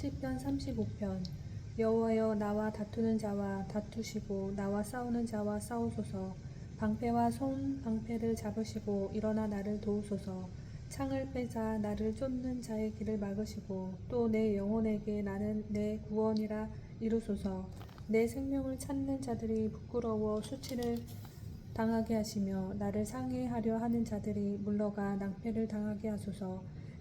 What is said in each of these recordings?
시편 35편. 여호와여 나와 다투는 자와 다투시고 나와 싸우는 자와 싸우소서. 방패와 손 방패를 잡으시고 일어나 나를 도우소서. 창을 빼자 나를 쫓는 자의 길을 막으시고 또 내 영혼에게 나는 내 구원이라 이루소서. 내 생명을 찾는 자들이 부끄러워 수치를 당하게 하시며 나를 상해하려 하는 자들이 물러가 낭패를 당하게 하소서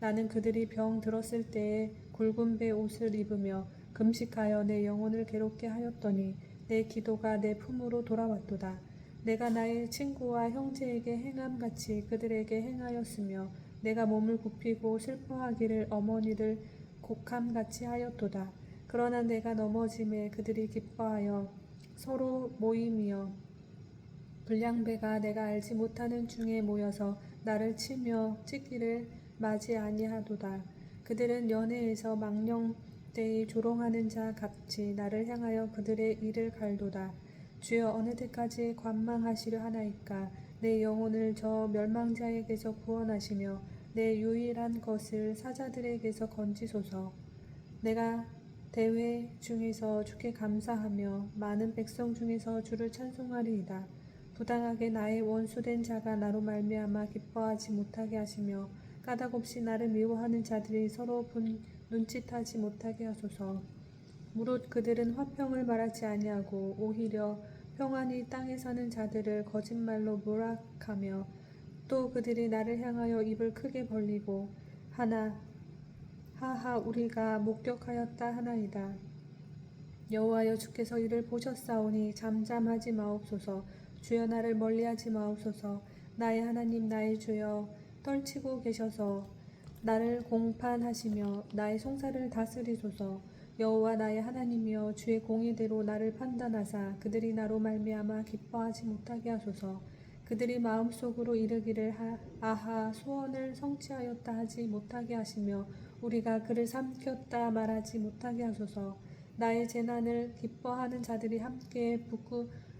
나는 그들이 병 들었을 때에 굵은 배 옷을 입으며 금식하여 내 영혼을 괴롭게 하였더니 내 기도가 내 품으로 돌아왔도다. 내가 나의 친구와 형제에게 행함 같이 그들에게 행하였으며 내가 몸을 굽히고 슬퍼하기를 어머니를 곡함 같이 하였도다. 그러나 내가 넘어짐에 그들이 기뻐하여 서로 모임이여 불량배가 내가 알지 못하는 중에 모여서 나를 치며 찢기를 맞이 아니하도다. 그들은 연애에서 망령되이 조롱하는 자 같이 나를 향하여 그들의 일을 갈도다. 주여 어느 때까지 관망하시려 하나이까 내 영혼을 저 멸망자에게서 구원하시며 내 유일한 것을 사자들에게서 건지소서. 내가 대회 중에서 주께 감사하며 많은 백성 중에서 주를 찬송하리이다. 부당하게 나의 원수된 자가 나로 말미암아 기뻐하지 못하게 하시며 까닭 없이 나를 미워하는 자들이 서로 분 눈짓하지 못하게 하소서. 무릇 그들은 화평을 말하지 아니하고 오히려 평안히 땅에 사는 자들을 거짓말로 모락하며 또 그들이 나를 향하여 입을 크게 벌리고 하나 하하 우리가 목격하였다 하나이다. 여호와여 주께서 이를 보셨사오니 잠잠하지 마옵소서 주여 나를 멀리하지 마옵소서 나의 하나님 나의 주여 떨치고 계셔서 나를 공판하시며 나의 송사를 다스리소서. 여호와 나의 하나님이여 주의 공의대로 나를 판단하사 그들이 나로 말미암아 기뻐하지 못하게 하소서. 그들이 마음속으로 이르기를 하, 아하 소원을 성취하였다 하지 못하게 하시며 우리가 그를 삼켰다 말하지 못하게 하소서. 나의 재난을 기뻐하는 자들이 함께 부끄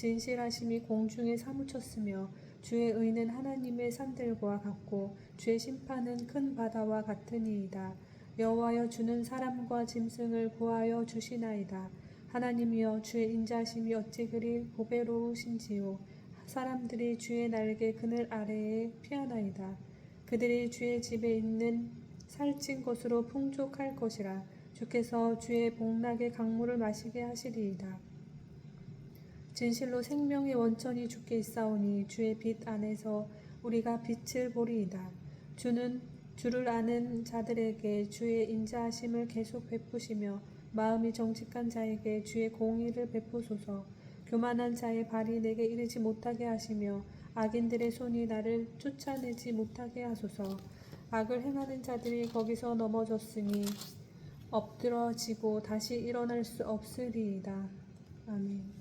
진실하심이 공중에 사무쳤으며 주의 의는 하나님의 산들과 같고 주의 심판은 큰 바다와 같으니이다. 여호와여 주는 사람과 짐승을 구하여 주시나이다. 하나님이여 주의 인자심이 어찌 그리 보배로우신지요. 사람들이 주의 날개 그늘 아래에 피하나이다. 그들이 주의 집에 있는 살찐 것으로 풍족할 것이라. 주께서 주의 복락의 강물을 마시게 하시리이다. 진실로 생명의 원천이 주께 있사오니 주의 빛 안에서 우리가 빛을 보리이다. 주는 주를 아는 자들에게 주의 인자하심을 계속 베푸시며 마음이 정직한 자에게 주의 공의를 베푸소서. 교만한 자의 발이 내게 이르지 못하게 하시며 악인들의 손이 나를 쫓아내지 못하게 하소서. 악을 행하는 자들이 거기서 넘어졌으니 엎드러지고 다시 일어날 수 없으리이다. 아멘.